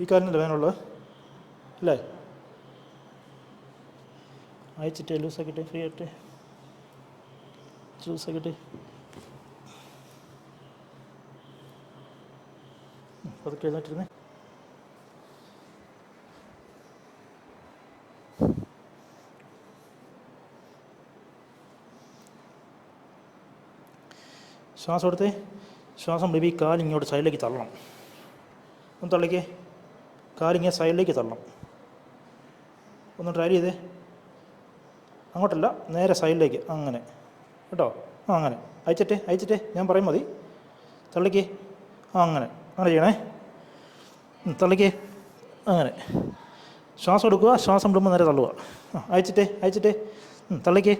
ഈ കാര്യം വേനുള്ളത് അല്ലേ? അയച്ചിട്ട് ലൂസാക്കിട്ട് ഫ്രീ ആയിട്ട്. ലൂസാക്കിട്ട് പതുക്കെ എഴുന്നേറ്റിരുന്നേ. ശ്വാസം എടുത്ത്. ശ്വാസം ഈ കാലിങ്ങോട്ട് സൈഡിലേക്ക് തള്ളണം. ഒന്ന് തള്ളിക്കേ. കാലിങ്ങനെ സൈഡിലേക്ക് തള്ളണം. ഒന്ന് ട്രൈ ചെയ്തേ. അങ്ങോട്ടല്ല നേരെ സൈഡിലേക്ക്. അങ്ങനെ. കേട്ടോ? ആ അങ്ങനെ. അയച്ചിട്ടേ അയച്ചിട്ടേ ഞാൻ പറയും മതി. തള്ളിക്കേ. ആ അങ്ങനെ. അങ്ങനെ ചെയ്യണേ. തള്ളിക്ക്. അങ്ങനെ. ശ്വാസം എടുക്കുക ശ്വാസം വിടുമ്പോൾ നേരെ തള്ളുക. ആ അയച്ചിട്ടേ അയച്ചിട്ടേ. തള്ളിക്കേ.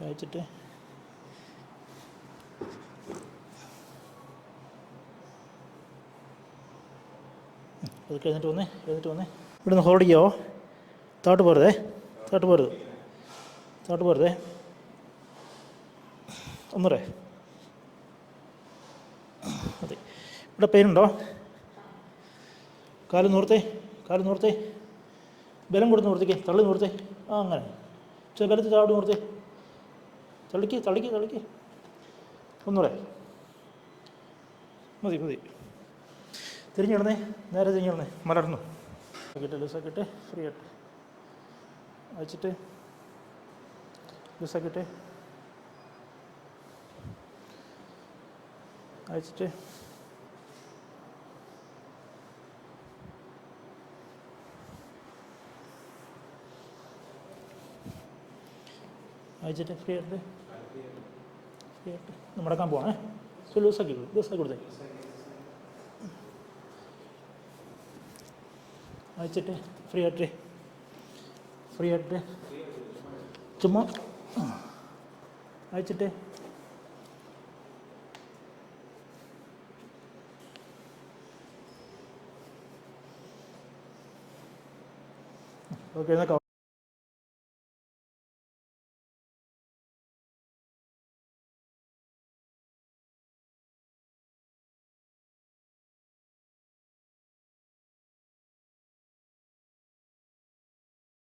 അയച്ചിട്ട്. അതൊക്കെ എഴുന്നിട്ട് വന്നേ എഴുന്നിട്ട് വന്നേ. ഇവിടുന്ന് ഹോൾഡ് ചെയ്യാവോ? താട്ട് പോരുതേ താട്ട് പോരുത് താട്ട് പോരുതേ. ഒന്നുറേ അതെ ഇവിടെ പെയിനുണ്ടോ കാൽ നൂർത്തേ കാൽ നൂർത്തേ. ബലം കൊടുത്ത് നിർത്തിക്കേ തള്ളി നിർത്തേ. ആ അങ്ങനെ. ചില ബലത്തിൽ ചാടി നിർത്തേ. തള്ളിക്ക് തള്ളിക്ക് തള്ളിക്ക്. ഒന്നുകൂടെ മതി മതി. തിരിഞ്ഞിടണേ നേരെ തിരിഞ്ഞിടണേ മലർന്നു. ആക്കിയിട്ട് ലൂസാക്കിയിട്ട് ഫ്രീ ആയിട്ട്. അയച്ചിട്ട് ലൂസാക്കിയിട്ട് അയച്ചിട്ട് അയച്ചിട്ട് ഫ്രീ ആയിട്ട്. ഫ്രീ ആയിട്ട്. ഒന്ന് മടക്കാൻ പോകണേ ലൂസാക്കി ലൂസാക്കി കൊടുത്തേ. അയച്ചിട്ട് ഫ്രീ ആയിട്ട്. ഫ്രീ ആയിട്ട്. ചുമ്മാ. അയച്ചിട്ട് ഓക്കെ എന്നാൽ